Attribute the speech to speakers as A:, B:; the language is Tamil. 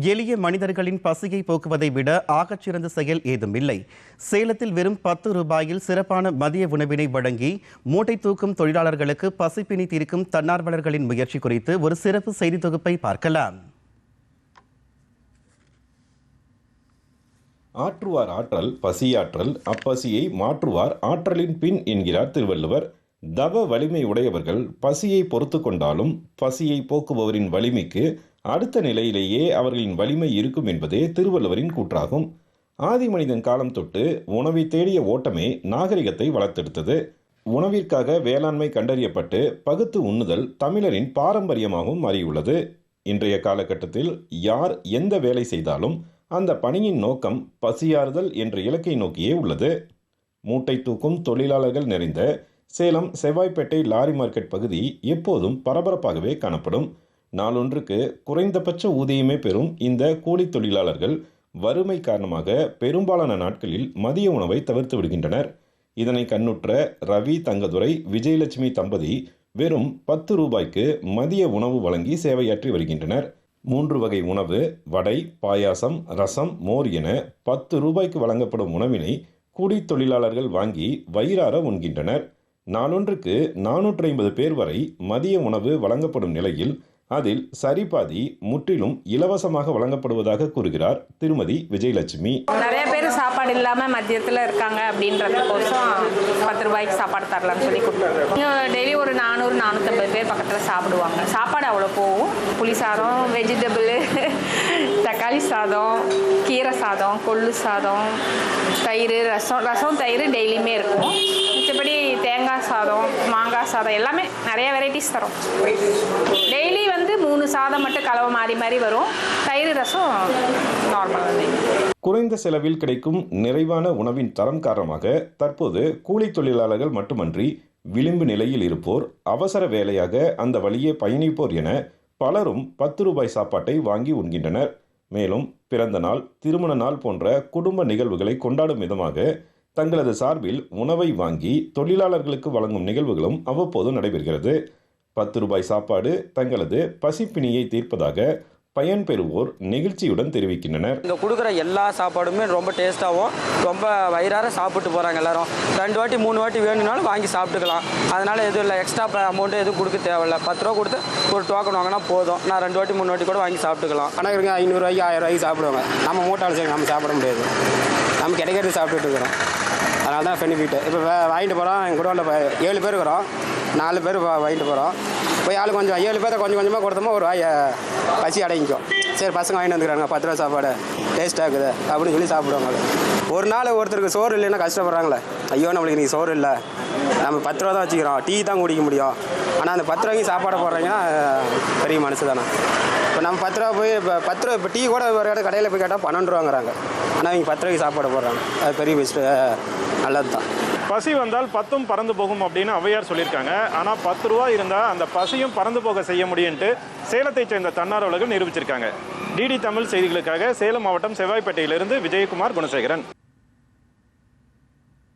A: எளிய மனிதர்களின் பசியை போக்குவதை விட ஆகச்சிறந்த செயல் ஏதும் இல்லை. சேலத்தில் வெறும் பத்து ரூபாயில் சிறப்பான மதிய உணவினை வழங்கி மூட்டை தூக்கும் தொழிலாளர்களுக்கு பசிப்பினை தீர்க்கும் தன்னார்வலர்களின் முயற்சி குறித்து ஒரு சிறப்பு செய்தி தொகுப்பை பார்க்கலாம்.
B: ஆற்றுவார் ஆற்றல் பசியாற்றல் அப்பசியை மாற்றுவார் ஆற்றலின் பின் என்கிறார் திருவள்ளுவர். தவ வலிமை உடையவர்கள் பசியை பொறுத்து கொண்டாலும் பசியை போக்குபவரின் வலிமைக்கு அடுத்த நிலையிலேயே அவர்களின் வலிமை இருக்கும் என்பதே திருவள்ளுவரின் கூற்றாகும். ஆதி மனிதன் காலம் தொட்டு உணவை தேடிய ஓட்டமே நாகரிகத்தை வளர்த்தெடுத்தது. உணவிற்காக வேளாண்மை கண்டறியப்பட்டு பகுத்து உண்ணுதல் தமிழரின் பாரம்பரியமாகவும் மாறியுள்ளது. இன்றைய காலகட்டத்தில் யார் எந்த வேலை செய்தாலும் அந்த பணியின் நோக்கம் பசியாறுதல் என்ற இலக்கை நோக்கியே உள்ளது. மூட்டை தூக்கும் தொழிலாளர்கள் நிறைந்த சேலம் செவ்வாய்ப்பேட்டை லாரி மார்க்கெட் பகுதி எப்போதும் பரபரப்பாகவே காணப்படும். நாளொன்றுக்கு குறைந்தபட்ச ஊதியமே பெறும் இந்த கூலி தொழிலாளர்கள் வறுமை காரணமாக பெரும்பாலான நாட்களில் மதிய உணவை தவிர்த்து விடுகின்றனர். இதனை கண்ணுற்ற ரவி தங்கதுரை விஜயலட்சுமி தம்பதி வெறும் பத்து ரூபாய்க்கு மதிய உணவு வழங்கி சேவையாற்றி வருகின்றனர். மூன்று வகை உணவு வடை பாயாசம் ரசம் மோர் என பத்து ரூபாய்க்கு வழங்கப்படும் உணவினை கூலி தொழிலாளர்கள் வாங்கி வயிறார உண்கின்றனர். நாளொன்றுக்கு நானூற்றி ஐம்பது பேர் வரை மதிய உணவு வழங்கப்படும் நிலையில் அதில் சரிபாதி முற்றிலும் இலவசமாக வழங்கப்படுவதாக கூறுகிறார் திருமதி விஜயலட்சுமி.
C: நிறைய பேர் சாப்பாடு இல்லாமல் மதியத்தில் இருக்காங்க அப்படின்றதுக்கோசம் பத்து ரூபாய்க்கு சாப்பாடு தரலாம்னு சொல்லி கொடுத்துருவோம் டெய்லி ஒரு நானூறு நானூற்றம்பது பேர் பக்கத்தில் சாப்பிடுவாங்க. சாப்பாடு அவ்வளோ போகும். புளி சாதம் வெஜிடபிள் தக்காளி சாதம் கீரை சாதம் கொள்ளு சாதம் தயிர் ரசம் ரசம் தயிர் டெய்லியுமே இருக்கும். மிச்சபடி தேங்காய் சாதம் மாங்காய் சாதம் எல்லாமே நிறைய வெரைட்டிஸ் தரும். டெய்லி வந்து மூணு சாதம் மட்டும் கலவை மாறி மாறி வரும். தயிர் ரசம் நார்மல் வந்து
B: குறைந்த செலவில் கிடைக்கும் நிறைவான உணவின் தரம் காரணமாக தற்போது கூலி தொழிலாளர்கள் மட்டுமன்றி விளிம்பு நிலையில் இருப்போர் அவசர வேலையாக அந்த வழியே பயணிப்போர் என பலரும் பத்து ரூபாய் சாப்பாட்டை வாங்கி உண்கின்றனர். மேலும் பிறந்த நாள் திருமண நாள் போன்ற குடும்ப நிகழ்வுகளை கொண்டாடும் விதமாக தங்களது சார்பில் உணவை வாங்கி தொழிலாளர்களுக்கு வழங்கும் நிகழ்வுகளும் அவ்வப்போது நடைபெறுகிறது. பத்து ரூபாய் சாப்பாடு தங்களது பசிப்பிணியை தீர்ப்பதாக பயன்பெறுவோர் நெகிழ்ச்சியுடன் தெரிவிக்கின்றனர்.
D: இங்கே கொடுக்குற எல்லா சாப்பாடுமே ரொம்ப டேஸ்ட்டாகவும் ரொம்ப வயிறார சாப்பிட்டு போகிறாங்க எல்லாரும். ரெண்டு வாட்டி மூணு வாட்டி வேணும்னாலும் வாங்கி சாப்பிட்டுக்கலாம். அதனால் எதுவும் இல்லை எக்ஸ்ட்ரா அமௌண்ட்டு எதுவும் கொடுக்க தேவையில்ல. பத்து ரூபா கொடுத்து ஒரு டோக்கன் வாங்கினா போதும். நான் ரெண்டு வாட்டி மூணு வாட்டி கூட வாங்கி சாப்பிட்டுக்கலாம்.
E: கணக்குங்க ஐநூறுரூவாய்க்கு ஆயிரம் ரூபாய்க்கு சாப்பிடுவாங்க. நம்ம மூட்டாள் சரி நம்ம சாப்பிட முடியாது. நம்ம கிடைக்கிறது சாப்பிட்டுட்டு இருக்கிறோம். அதனால தான் பெனிஃபிட் இப்போ வாங்கிட்டு போகிறோம் எங்கள் குடும்பத்தில் ஏழு பேர் இருக்கிறோம். நாலு பேர் வாங்கிட்டு போகிறோம் போய் ஆள் கொஞ்சம் ஏழு பேரை கொஞ்சம் கொஞ்சமாக கொடுத்தோமா ஒரு வாய் பசி அடங்கிக்கும். சரி பசங்க வாங்கிட்டு வந்துக்கிறாங்க பத்து ரூபா சாப்பாடு. டேஸ்ட்டாக இருக்குது. அப்படின்னு சொல்லி சாப்பிடுவாங்க ஒரு நாள் ஒருத்தருக்கு சோறு இல்லைன்னா கஷ்டப்படுறாங்களே. ஐயோ நம்மளுக்கு இன்றைக்கி சோறு இல்லை. நம்ம பத்து ரூபா தான் வச்சுக்கிறோம். டீ தான் குடிக்க முடியும். ஆனால் அந்த பத்து ரூபாய்க்கு சாப்பாடு போடுறீங்கன்னா பெரிய மனசு தானே. இப்போ நம்ம பத்து ரூபா போய் இப்போ பத்து ரூபா இப்போ டீ கூட ஒரு இடம் கடையில் போய் கேட்டால் பன்னெண்டு ரூபாங்கிறாங்க. ஆனால் அவங்க பத்து ரூபாய்க்கு சாப்பாடு போடுறாங்க. அது பெரிய பெஸ்ட்டு நல்லது தான்.
F: பசி வந்தால் பத்தும் பறந்து போகும் அப்படின்னு ஔவையார் சொல்லியிருக்காங்க. ஆனால் பத்து ரூபா இருந்தால் அந்த பசியும் பறந்து போக செய்ய முடியும்ட்டு சேலத்தைச் சேர்ந்த தன்னார்வலர்கள் நிரூபிச்சிருக்காங்க. டிடி தமிழ் செய்திகளுக்காக சேலம் மாவட்டம் செவ்வாய்ப்பேட்டையிலிருந்து விஜயகுமார் குணசேகரன்.